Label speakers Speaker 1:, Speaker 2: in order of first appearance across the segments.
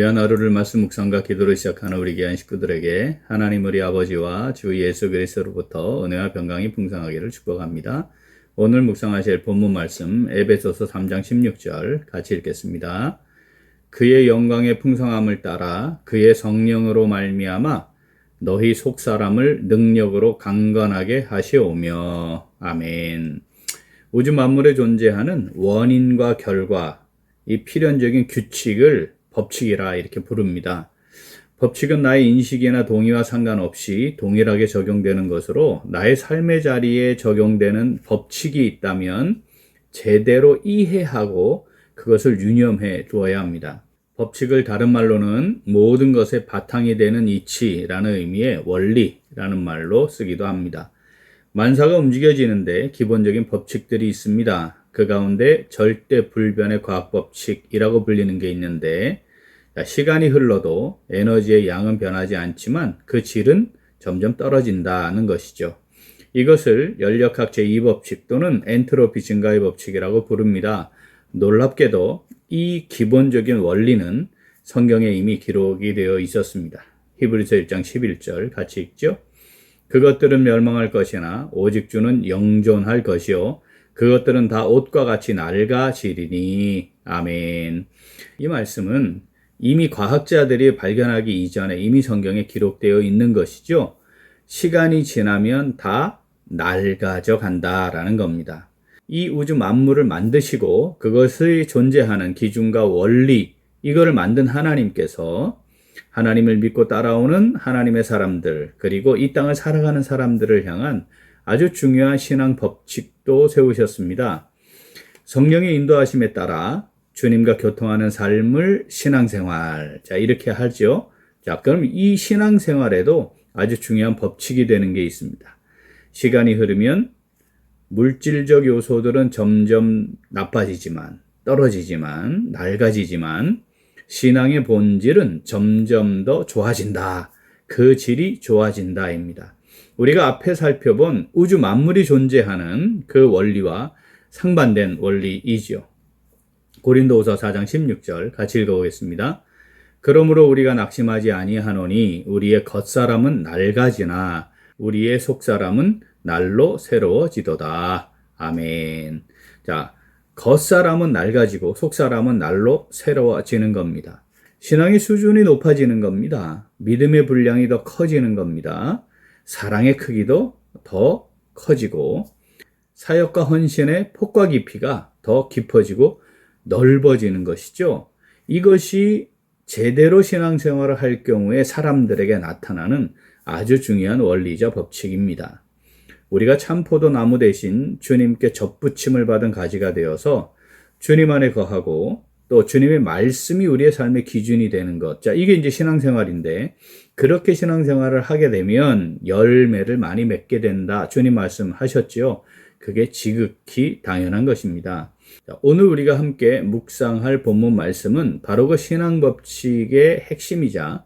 Speaker 1: 귀한 하루를 말씀 묵상과 기도로 시작하는 우리 귀한 식구들에게 하나님 우리 아버지와 주 예수 그리스도로부터 은혜와 평강이 풍성하기를 축복합니다. 오늘 묵상하실 본문 말씀 에베소서 3장 16절 같이 읽겠습니다. 그의 영광의 풍성함을 따라 그의 성령으로 말미암아 너희 속 사람을 능력으로 강건하게 하시오며 아멘. 우주 만물에 존재하는 원인과 결과 이 필연적인 규칙을 법칙이라 이렇게 부릅니다. 법칙은 나의 인식이나 동의와 상관없이 동일하게 적용되는 것으로 나의 삶의 자리에 적용되는 법칙이 있다면 제대로 이해하고 그것을 유념해 두어야 합니다. 법칙을 다른 말로는 모든 것의 바탕이 되는 이치라는 의미의 원리라는 말로 쓰기도 합니다. 만사가 움직여지는데 기본적인 법칙들이 있습니다. 그 가운데 절대 불변의 과학 법칙이라고 불리는 게 있는데 시간이 흘러도 에너지의 양은 변하지 않지만 그 질은 점점 떨어진다는 것이죠. 이것을 연력학 제2법칙 또는 엔트로피 증가의 법칙이라고 부릅니다. 놀랍게도 이 기본적인 원리는 성경에 이미 기록이 되어 있었습니다. 히브리서 1장 11절 같이 읽죠. 그것들은 멸망할 것이나 오직 주는 영존할 것이요 그것들은 다 옷과 같이 낡아지리니 아멘. 이 말씀은 이미 과학자들이 발견하기 이전에 이미 성경에 기록되어 있는 것이죠. 시간이 지나면 다 낡아져 간다라는 겁니다. 이 우주 만물을 만드시고 그것의 존재하는 기준과 원리 이거를 만든 하나님께서 하나님을 믿고 따라오는 하나님의 사람들 그리고 이 땅을 살아가는 사람들을 향한 아주 중요한 신앙 법칙 도 세우셨습니다. 성령의 인도하심에 따라 주님과 교통하는 삶을 신앙생활. 자, 이렇게 하죠. 자, 그럼 이 신앙생활에도 아주 중요한 법칙이 되는 게 있습니다. 시간이 흐르면 물질적 요소들은 점점 나빠지지만, 떨어지지만, 낡아지지만, 신앙의 본질은 점점 더 좋아진다. 그 질이 좋아진다입니다. 우리가 앞에 살펴본 우주 만물이 존재하는 그 원리와 상반된 원리이지요. 고린도후서 4장 16절 같이 읽어보겠습니다. 그러므로 우리가 낙심하지 아니하노니 우리의 겉사람은 낡아지나 우리의 속사람은 날로 새로워지도다. 아멘. 자, 겉사람은 낡아지고 속사람은 날로 새로워지는 겁니다. 신앙의 수준이 높아지는 겁니다. 믿음의 분량이 더 커지는 겁니다. 사랑의 크기도 더 커지고 사역과 헌신의 폭과 깊이가 더 깊어지고 넓어지는 것이죠. 이것이 제대로 신앙생활을 할 경우에 사람들에게 나타나는 아주 중요한 원리자 법칙입니다. 우리가 참포도 나무 대신 주님께 접붙임을 받은 가지가 되어서 주님 안에 거하고 또 주님의 말씀이 우리의 삶의 기준이 되는 것. 자, 이게 이제 신앙생활인데 그렇게 신앙생활을 하게 되면 열매를 많이 맺게 된다. 주님 말씀하셨지요. 그게 지극히 당연한 것입니다. 자, 오늘 우리가 함께 묵상할 본문 말씀은 바로 그 신앙 법칙의 핵심이자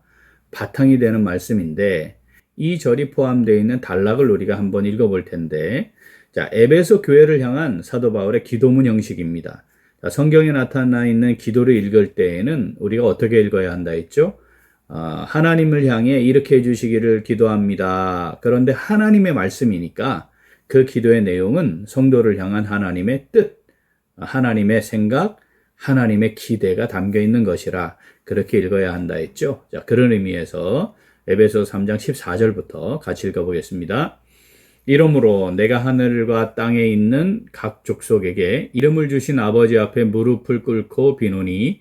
Speaker 1: 바탕이 되는 말씀인데 이 절이 포함되어 있는 단락을 우리가 한번 읽어 볼 텐데 자, 에베소 교회를 향한 사도 바울의 기도문 형식입니다. 자, 성경에 나타나 있는 기도를 읽을 때에는 우리가 어떻게 읽어야 한다 했죠? 어, 하나님을 향해 이렇게 해주시기를 기도합니다. 그런데 하나님의 말씀이니까 그 기도의 내용은 성도를 향한 하나님의 뜻, 하나님의 생각, 하나님의 기대가 담겨 있는 것이라 그렇게 읽어야 한다 했죠. 자, 그런 의미에서 에베소 3장 14절부터 같이 읽어보겠습니다. 이러므로 내가 하늘과 땅에 있는 각 족속에게 이름을 주신 아버지 앞에 무릎을 꿇고 비노니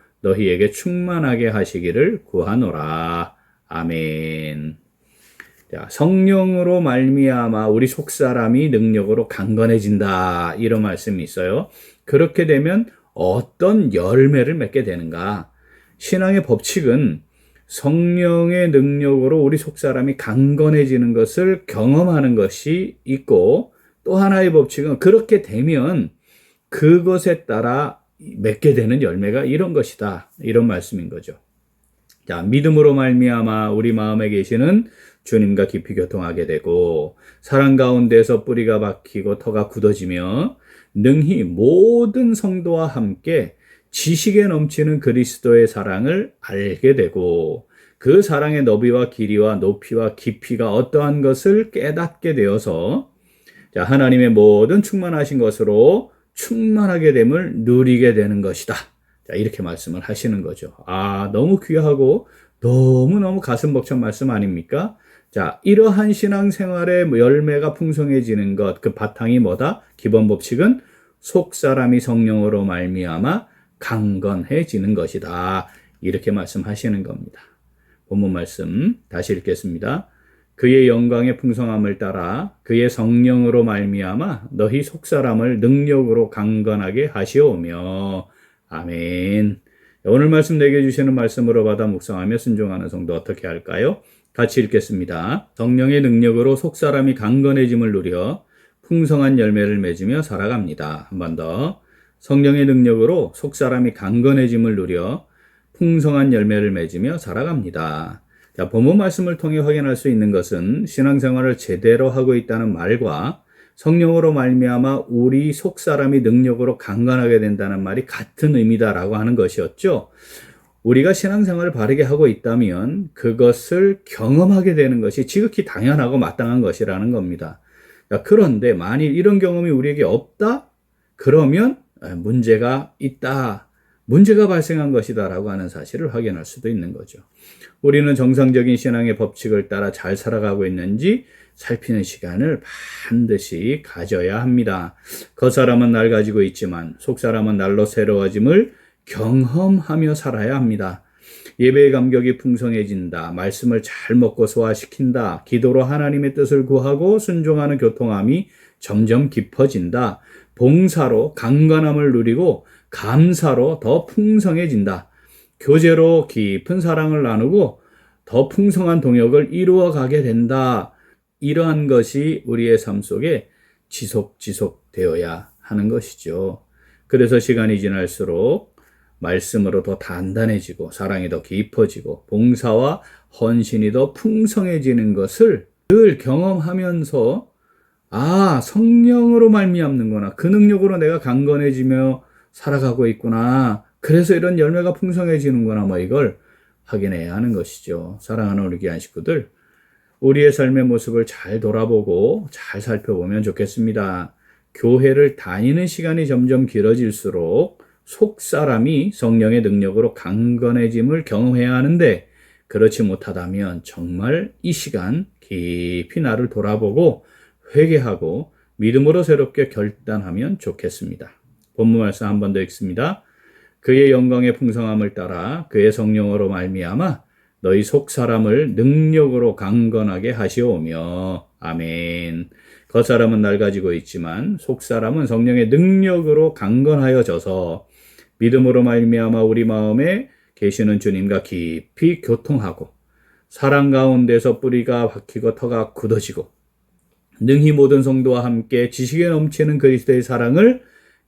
Speaker 1: 너희에게 충만하게 하시기를 구하노라. 아멘. 자, 성령으로 말미암아 우리 속사람이 능력으로 강건해진다. 이런 말씀이 있어요. 그렇게 되면 어떤 열매를 맺게 되는가? 신앙의 법칙은 성령의 능력으로 우리 속사람이 강건해지는 것을 경험하는 것이 있고 또 하나의 법칙은 그렇게 되면 그것에 따라 맺게 되는 열매가 이런 것이다. 이런 말씀인 거죠. 자, 믿음으로 말미암아 우리 마음에 계시는 주님과 깊이 교통하게 되고 사랑 가운데서 뿌리가 박히고 터가 굳어지며 능히 모든 성도와 함께 지식에 넘치는 그리스도의 사랑을 알게 되고 그 사랑의 너비와 길이와 높이와 깊이가 어떠한 것을 깨닫게 되어서 자, 하나님의 모든 충만하신 것으로 충만하게 됨을 누리게 되는 것이다. 자, 이렇게 말씀을 하시는 거죠. 아, 너무 귀하고 너무너무 가슴 벅찬 말씀 아닙니까? 자, 이러한 신앙생활의 열매가 풍성해지는 것, 그 바탕이 뭐다? 기본 법칙은 속 사람이 성령으로 말미암아 강건해지는 것이다. 이렇게 말씀하시는 겁니다. 본문 말씀 다시 읽겠습니다. 그의 영광의 풍성함을 따라 그의 성령으로 말미암아 너희 속 사람을 능력으로 강건하게 하시오며 아멘. 오늘 말씀 내게 주시는 말씀으로 받아 묵상하며 순종하는 성도 어떻게 할까요? 같이 읽겠습니다. 성령의 능력으로 속 사람이 강건해짐을 누려 풍성한 열매를 맺으며 살아갑니다. 한 번 더. 성령의 능력으로 속 사람이 강건해짐을 누려 풍성한 열매를 맺으며 살아갑니다. 자, 본문 말씀을 통해 확인할 수 있는 것은 신앙생활을 제대로 하고 있다는 말과 성령으로 말미암아 우리 속 사람이 능력으로 강건하게 된다는 말이 같은 의미다라고 하는 것이었죠. 우리가 신앙생활을 바르게 하고 있다면 그것을 경험하게 되는 것이 지극히 당연하고 마땅한 것이라는 겁니다. 자, 그런데 만일 이런 경험이 우리에게 없다? 그러면 문제가 있다. 문제가 발생한 것이다라고 하는 사실을 확인할 수도 있는 거죠. 우리는 정상적인 신앙의 법칙을 따라 잘 살아가고 있는지 살피는 시간을 반드시 가져야 합니다. 겉사람은 날 가지고 있지만 속사람은 날로 새로워짐을 경험하며 살아야 합니다. 예배의 감격이 풍성해진다. 말씀을 잘 먹고 소화시킨다. 기도로 하나님의 뜻을 구하고 순종하는 교통함이 점점 깊어진다. 봉사로 강건함을 누리고 감사로 더 풍성해진다. 교제로 깊은 사랑을 나누고 더 풍성한 동역을 이루어 가게 된다. 이러한 것이 우리의 삶 속에 지속, 지속 되어야 하는 것이죠. 그래서 시간이 지날수록 말씀으로 더 단단해지고 사랑이 더 깊어지고 봉사와 헌신이 더 풍성해지는 것을 늘 경험하면서 아 성령으로 말미암는구나 그 능력으로 내가 강건해지며 살아가고 있구나. 그래서 이런 열매가 풍성해지는구나 뭐 이걸 확인해야 하는 것이죠. 사랑하는 우리 귀한 식구들 우리의 삶의 모습을 잘 돌아보고 잘 살펴보면 좋겠습니다. 교회를 다니는 시간이 점점 길어질수록 속 사람이 성령의 능력으로 강건해짐을 경험해야 하는데 그렇지 못하다면 정말 이 시간 깊이 나를 돌아보고 회개하고 믿음으로 새롭게 결단하면 좋겠습니다. 본문 말씀 한 번 더 읽습니다. 그의 영광의 풍성함을 따라 그의 성령으로 말미암아 너희 속 사람을 능력으로 강건하게 하시오며 아멘. 겉 사람은 낡아지고 있지만 속 사람은 성령의 능력으로 강건하여져서 믿음으로 말미암아 우리 마음에 계시는 주님과 깊이 교통하고 사랑 가운데서 뿌리가 박히고 터가 굳어지고 능히 모든 성도와 함께 지식에 넘치는 그리스도의 사랑을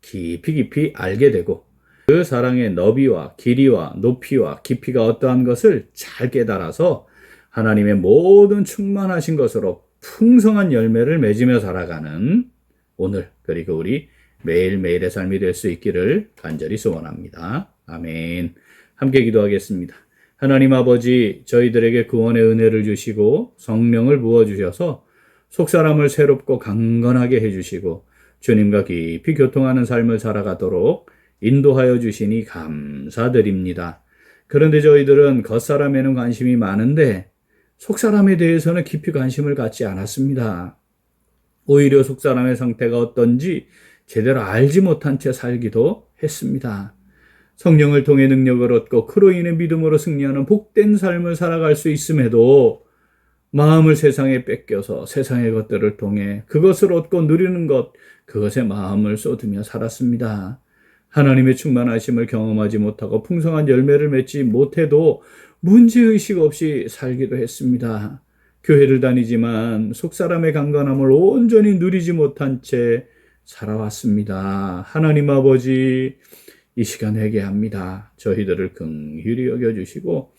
Speaker 1: 깊이 깊이 알게 되고 그 사랑의 너비와 길이와 높이와 깊이가 어떠한 것을 잘 깨달아서 하나님의 모든 충만하신 것으로 풍성한 열매를 맺으며 살아가는 오늘 그리고 우리 매일매일의 삶이 될 수 있기를 간절히 소원합니다. 아멘. 함께 기도하겠습니다. 하나님 아버지, 저희들에게 구원의 은혜를 주시고 성령을 부어 주셔서 속사람을 새롭고 강건하게 해 주시고 주님과 깊이 교통하는 삶을 살아가도록 인도하여 주시니 감사드립니다. 그런데 저희들은 겉사람에는 관심이 많은데 속사람에 대해서는 깊이 관심을 갖지 않았습니다. 오히려 속사람의 상태가 어떤지 제대로 알지 못한 채 살기도 했습니다. 성령을 통해 능력을 얻고 그로 인해 믿음으로 승리하는 복된 삶을 살아갈 수 있음에도 마음을 세상에 뺏겨서 세상의 것들을 통해 그것을 얻고 누리는 것, 그것에 마음을 쏟으며 살았습니다. 하나님의 충만하심을 경험하지 못하고 풍성한 열매를 맺지 못해도 문제의식 없이 살기도 했습니다. 교회를 다니지만 속사람의 강건함을 온전히 누리지 못한 채 살아왔습니다. 하나님 아버지, 이 시간 회개합니다. 저희들을 긍휼히 여겨주시고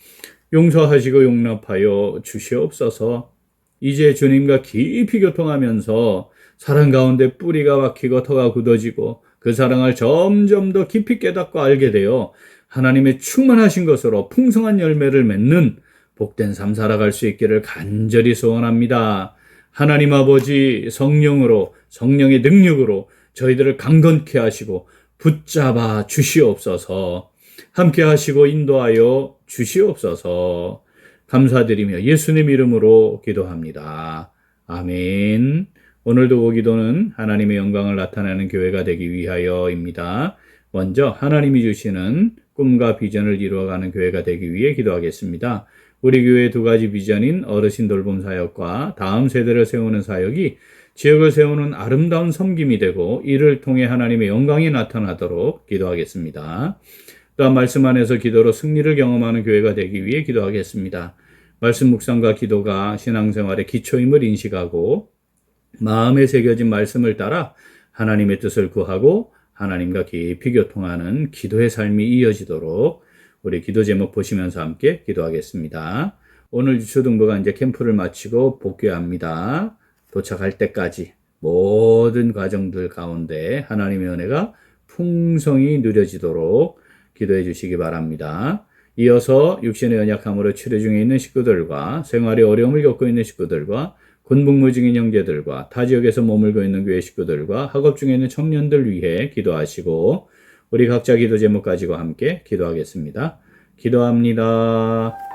Speaker 1: 용서하시고 용납하여 주시옵소서. 이제 주님과 깊이 교통하면서 사랑 가운데 뿌리가 박히고 터가 굳어지고 그 사랑을 점점 더 깊이 깨닫고 알게 되어 하나님의 충만하신 것으로 풍성한 열매를 맺는 복된 삶 살아갈 수 있기를 간절히 소원합니다. 하나님 아버지 성령으로 성령의 능력으로 저희들을 강건케 하시고 붙잡아 주시옵소서. 함께 하시고 인도하여 주시옵소서. 감사드리며 예수님 이름으로 기도합니다. 아멘. 오늘도 그 기도는 하나님의 영광을 나타내는 교회가 되기 위하여입니다. 먼저 하나님이 주시는 꿈과 비전을 이루어가는 교회가 되기 위해 기도하겠습니다. 우리 교회의 두 가지 비전인 어르신 돌봄 사역과 다음 세대를 세우는 사역이 지역을 세우는 아름다운 섬김이 되고 이를 통해 하나님의 영광이 나타나도록 기도하겠습니다. 또한 말씀 안에서 기도로 승리를 경험하는 교회가 되기 위해 기도하겠습니다. 말씀 묵상과 기도가 신앙생활의 기초임을 인식하고 마음에 새겨진 말씀을 따라 하나님의 뜻을 구하고 하나님과 깊이 교통하는 기도의 삶이 이어지도록 우리 기도 제목 보시면서 함께 기도하겠습니다. 오늘 유초등부가 이제 캠프를 마치고 복귀합니다. 도착할 때까지 모든 과정들 가운데 하나님의 은혜가 풍성히 누려지도록 기도해 주시기 바랍니다. 이어서 육신의 연약함으로 치료 중에 있는 식구들과 생활에 어려움을 겪고 있는 식구들과 군복무 중인 형제들과 타 지역에서 머물고 있는 교회 식구들과 학업 중에 있는 청년들 위해 기도하시고 우리 각자 기도 제목 가지고 함께 기도하겠습니다. 기도합니다.